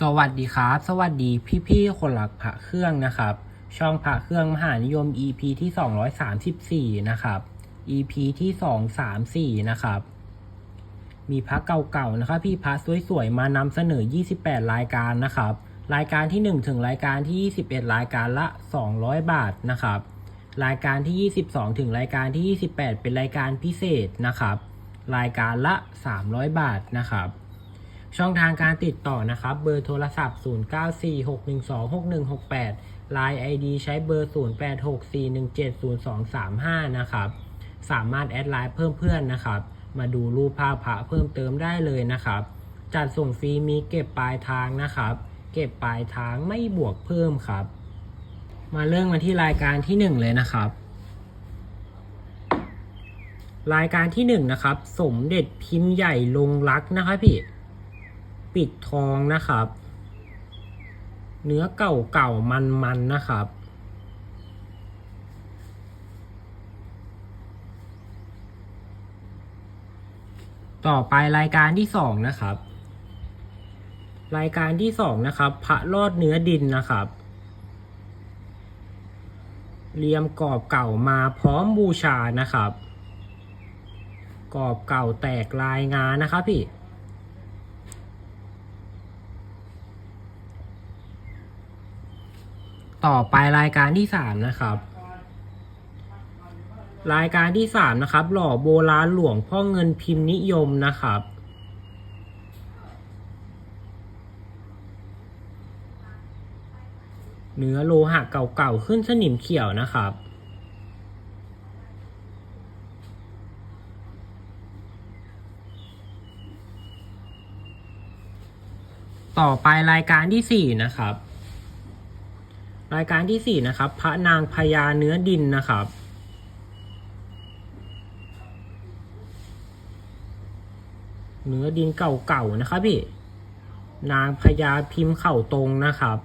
สวัสดีครับ สวัสดีพี่ๆคนรักพระเครื่องนะครับ ช่องพระเครื่องมหานิยม EP ที่ 234 นะครับ EP ที่ 234 นะครับ มีพระเก่าๆนะครับ พี่พระสวยๆมานำเสนอ 28 รายการนะครับ รายการที่ 1 ถึงรายการที่ 21 รายการละ 200 บาทนะครับ รายการที่ 22 ถึงรายการที่ 28 เป็นรายการพิเศษนะครับ รายการละ 300 บาทนะครับ ช่องทางการติดต่อนะครับ เบอร์โทรศัพท์ 0946126168 Line ID ใช้เบอร์ 0864170235 นะครับ สามารถแอดไลน์เพิ่มเพื่อนนะครับ มาดูรูปภาพพระเพิ่มเติมได้เลยนะครับ จัดส่งฟรีมีเก็บปลายทางนะครับ เก็บปลายทางไม่บวกเพิ่มครับ มาเริ่มกันที่รายการที่ 1 เลยนะครับรายการที่1นะครับ สมเด็จพิมพ์ใหญ่ลงรักนะครับพี่ ปิดทองนะครับ เนื้อเก่าเก่ามันมันนะครับ ต่อไปรายการที่สองนะครับ รายการที่สองนะครับ พระรอดเนื้อดินนะครับเรียมกรอบเก่ามาพร้อมบูชานะครับ กรอบเก่าแตกลายงานนะครับพี่ ต่อไปรายการที่สามนะครับ รายการที่สามนะครับ หล่อโบราณหลวงพ่อเงินพิมพ์นิยมนะครับ เนื้อโลหะเก่าๆขึ้นสนิมเขียวนะครับต่อไปรายการที่สี่นะครับ รายการที่สี่นะครับ พระนางพญาเนื้อดินนะครับ เนื้อดินเก่าๆนะครับพี่ นางพญาพิมพ์เข่าตรงนะครับ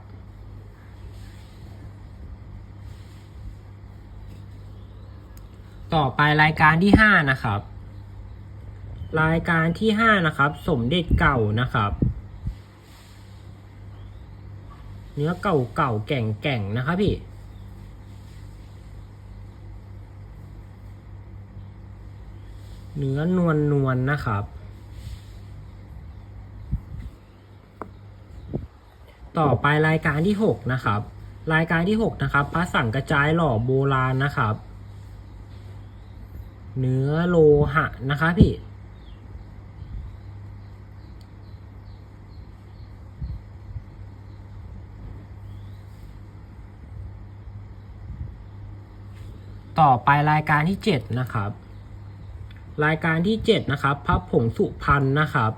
ต่อไปรายการที่ห้านะครับ รายการที่ห้านะครับ สมเด็จเก่านะครับ เนื้อเก่าเก่าแก่งแก่งนะครับพี่ เนื้อนวลนวลๆนะครับ ต่อไปรายการที่หกนะครับ รายการที่หกนะครับพระสังกระจายหล่อโบราณนะครับ เนื้อโลหะนะคะพี่ ต่อไปรายการที่เจ็ดนะครับ รายการที่เจ็ดนะครับ พระผงสุพรรณนะครับ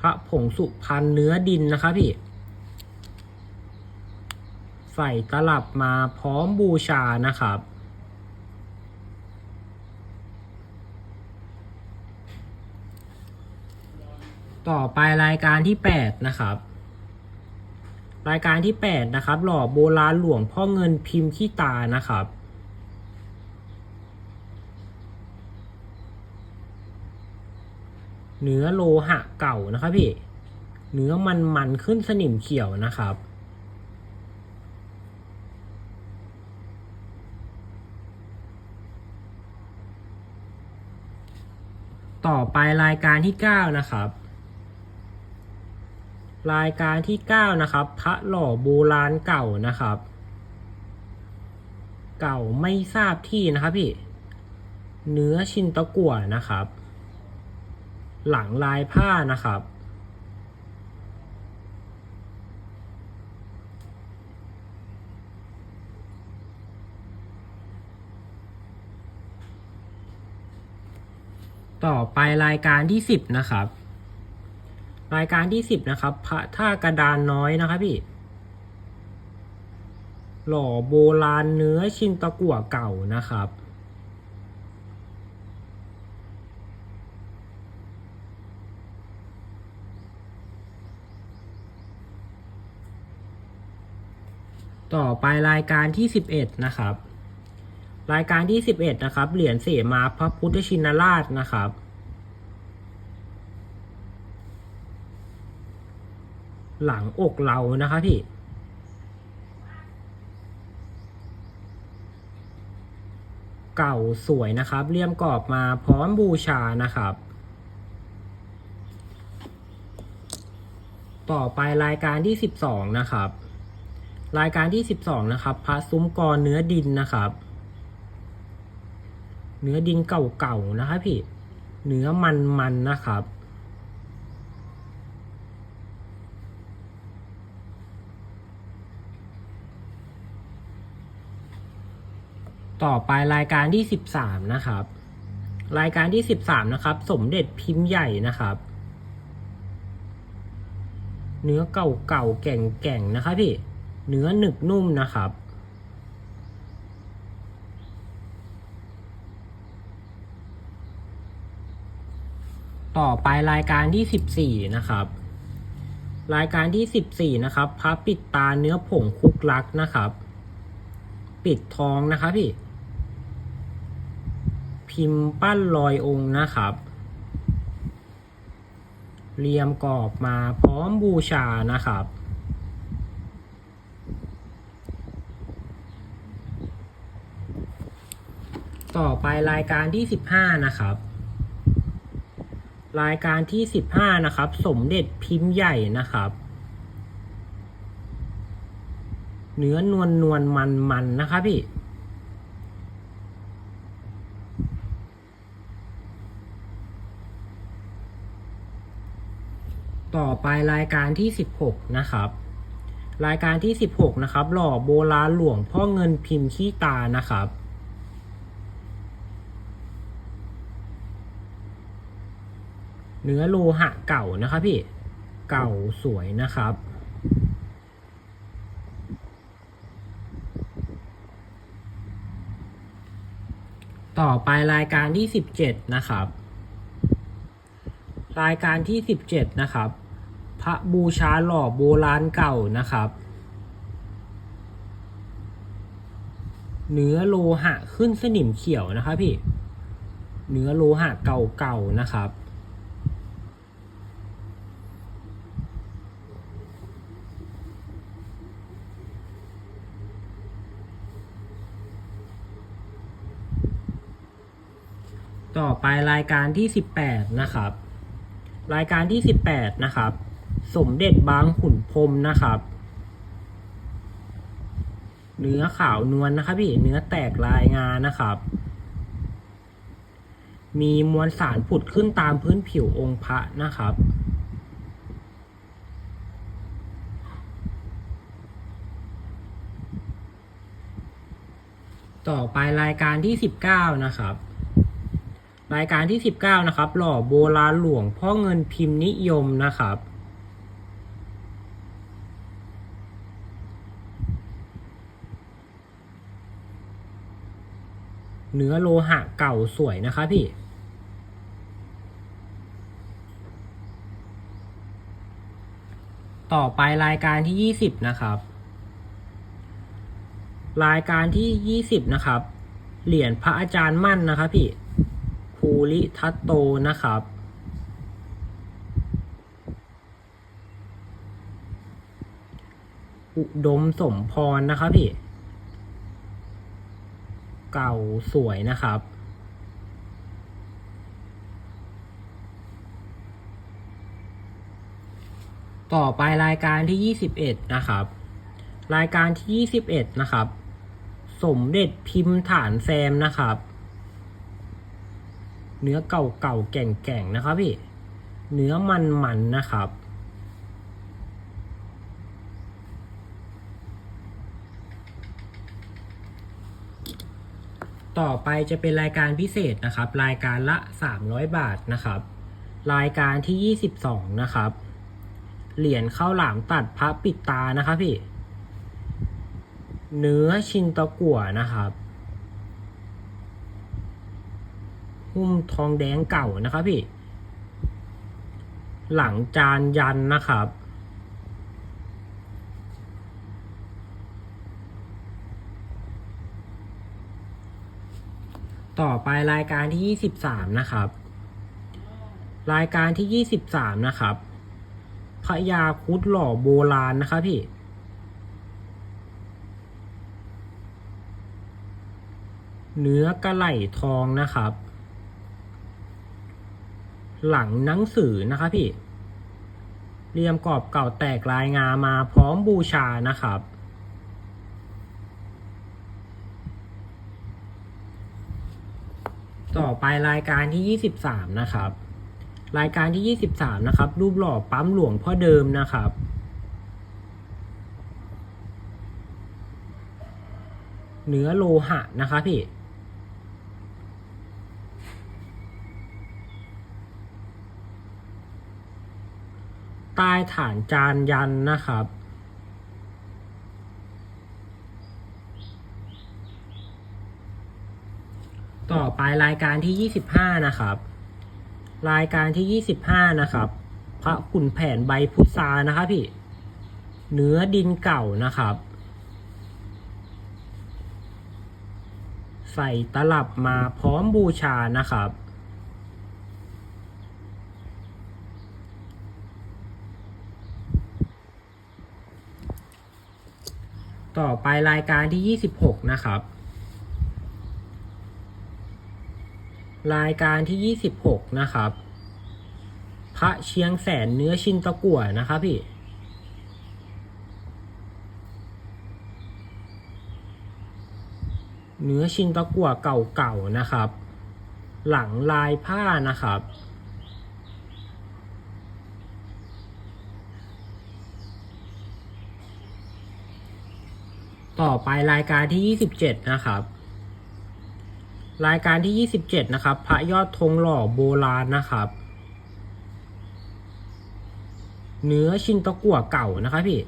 พระผงสุพรรณเนื้อดินนะครับพี่ ใส่ตลับมาพร้อมบูชานะครับต่อไปรายการที่แปดนะครับ รายการที่แปดนะครับ หล่อโบราณหลวงพ่อเงินพิมพ์ขี้ตานะครับ เนื้อโลหะเก่านะครับพี่ เนื้อมันมันขึ้นสนิมเขียวนะครับ ต่อไปรายการที่เก้านะครับ รายการที่เก้านะครับ พระหล่อโบราณเก่านะครับ เก่าไม่ทราบที่นะครับพี่ เนื้อชินตะกั่วนะครับ หลังลายผ้านะครับ ต่อไปรายการที่สิบนะครับ รายการที่สิบนะครับพระท่ากระดานน้อยนะครับพี่ หล่อโบราณเนื้อชินตะกั่วเก่านะครับ ต่อไปรายการที่สิบเอ็ดนะครับ รายการที่สิบเอ็ดนะครับ เหรียญเสมาพระพุทธชินราชนะครับ หลังอกเรานะคะพี่ เก่าสวยนะครับ เลี่ยมกรอบมาพร้อมบูชานะครับ ต่อไปรายการที่ 12 นะครับ รายการที่ 12 นะครับพระซุ้มกรเนื้อดินนะครับ เนื้อดินเก่าๆนะครับพี่ เนื้อมันๆนะครับ ต่อไปรายการที่ 13 นะครับ รายการที่ 13 นะครับ สมเด็จพิมพ์ใหญ่นะครับ เนื้อเก่าๆแก่งๆนะครับพี่ เนื้อหนึบนุ่มนะครับ ต่อไปรายการที่ 14 นะครับ รายการที่ 14 นะครับพระปิดตาเนื้อผงคุกลักนะครับ ปิดทองนะครับพี่ พิมพ์ปั้นลอยองค์นะครับ เรียมกรอบมาพร้อมบูชานะครับ ต่อไปรายการที่ 15 นะครับ รายการที่ 15 นะครับ สมเด็จพิมพ์ใหญ่นะครับเนื้อนวลนวลมันมันนะครับพี่ ต่อไปรายการที่ 16 นะครับ รายการที่ 16 นะครับ หล่อโบราณหลวงพ่อเงินพิมพ์ขี้ตานะครับ เนื้อโลหะเก่านะครับพี่ เก่าสวยนะครับต่อไปรายการที่ 17 นะครับ รายการที่ 17 นะครับ พระบูชาหล่อโบราณเก่านะครับ เนื้อโลหะขึ้นสนิมเขียวนะครับพี่ เนื้อโลหะเก่าๆนะครับต่อไปรายการที่ 18 นะครับ รายการที่ 18 นะครับ สมเด็จบางขุนพรมนะครับ เนื้อขาวนวลนะครับพี่เนื้อแตกลายงานะครับ มีมวลสารผุดขึ้นตามพื้นผิวองค์พระนะครับต่อไปรายการที่ 19 นะครับ รายการที่ 19 นะครับ หล่อโบราณหลวงพ่อเงินพิมพ์นิยมนะครับ เนื้อโลหะเก่าสวยนะคะพี่ต่อไปรายการที่ 20 นะครับ รายการที่ 20 นะครับ เหรียญพระอาจารย์มั่นนะครับพี่ ริทัตโตนะครับ อุดมสมพรนะครับพี่ เก่าสวยนะครับต่อไปรายการที่ 21 นะครับ รายการที่ 21 นะครับ สมเด็จพิมพ์ฐานแซมนะครับ เนื้อเก่าๆแก่งๆนะครับพี่ เนื้อมันๆนะครับ ต่อไปจะเป็นรายการพิเศษนะครับ รายการละ 300 บาทนะครับ รายการที่ 22 นะครับ เหรียญข้าวหลามตัดพระปิดตานะครับพี่ เนื้อชินตะกั่วนะครับ หุ้มทองแดงเก่านะครับพี่ หลังจานยันนะครับ ต่อไปรายการที่ 23 นะครับ รายการที่ 23 นะครับพพญาคุดหล่อโบราณนะครับพี่เนื้อกระไหล่ทองนะครับ หลังหนังสือนะครับพี่เรียมกรอบเก่าแตกลายงามาพร้อมบูชานะครับ ต่อไปรายการที่ 23 นะครับ รายการที่ 23 นะครับ รูปหล่อปั๊มหลวงพ่อเดิมนะครับเนื้อโลหะนะครับพี่ ฐานจานยันนะครับ ต่อไปรายการที่ 25 นะครับ รายการที่ 25 นะครับ พระขุนแผนใบพุทรานะครับพี่ เนื้อดินเก่านะครับ ใส่ตลับมาพร้อมบูชานะครับ ต่อไปรายการที่ 26 นะครับ รายการที่ 26 นะครับ พระเชียงแสนเนื้อชินตะกั่วนะครับพี่เนื้อชินตะกั่วเก่าๆนะครับ หลังลายผ้านะครับ ต่อไปรายการที่ 27 นะครับ รายการที่ 27 นะครับ พระยอดธงหล่อโบราณนะครับ เนื้อชินตะกั่วเก่านะครับพี่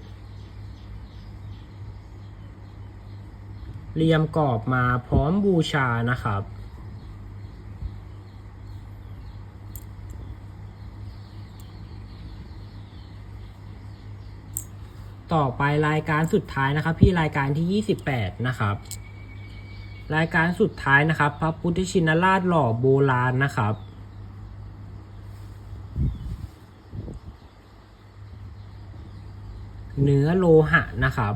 เรียมกรอบมาพร้อมบูชานะครับ ต่อไปรายการสุดท้ายนะครับ พี่รายการที่ 28 นะครับ รายการสุดท้ายนะครับ พระพุทธชินราชหล่อโบราณนะครับ เนื้อโลหะนะครับ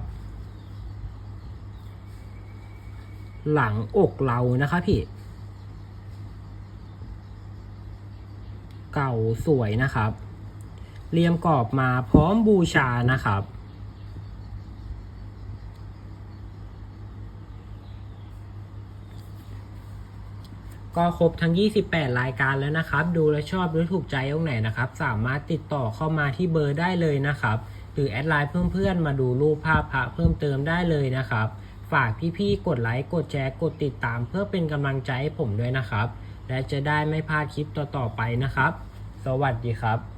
หลังอกเรานะครับพี่ เก่าสวยนะครับเรียมกรอบมาพร้อมบูชานะครับ ก็ครบทั้ง 28 รายการแล้วนะครับ ดูและชอบหรือถูกใจตรงไหนนะครับ สามารถติดต่อเข้ามาที่เบอร์ได้เลยนะครับ หรือแอดไลน์เพื่อนๆ มาดูรูปภาพพระเพิ่มเติมได้เลยนะครับ ฝากพี่ๆ กดไลค์ กดแชร์ กดติดตาม เพื่อเป็นกำลังใจให้ผมด้วยนะครับ และจะได้ไม่พลาดคลิปต่อๆไปนะครับ สวัสดีครับ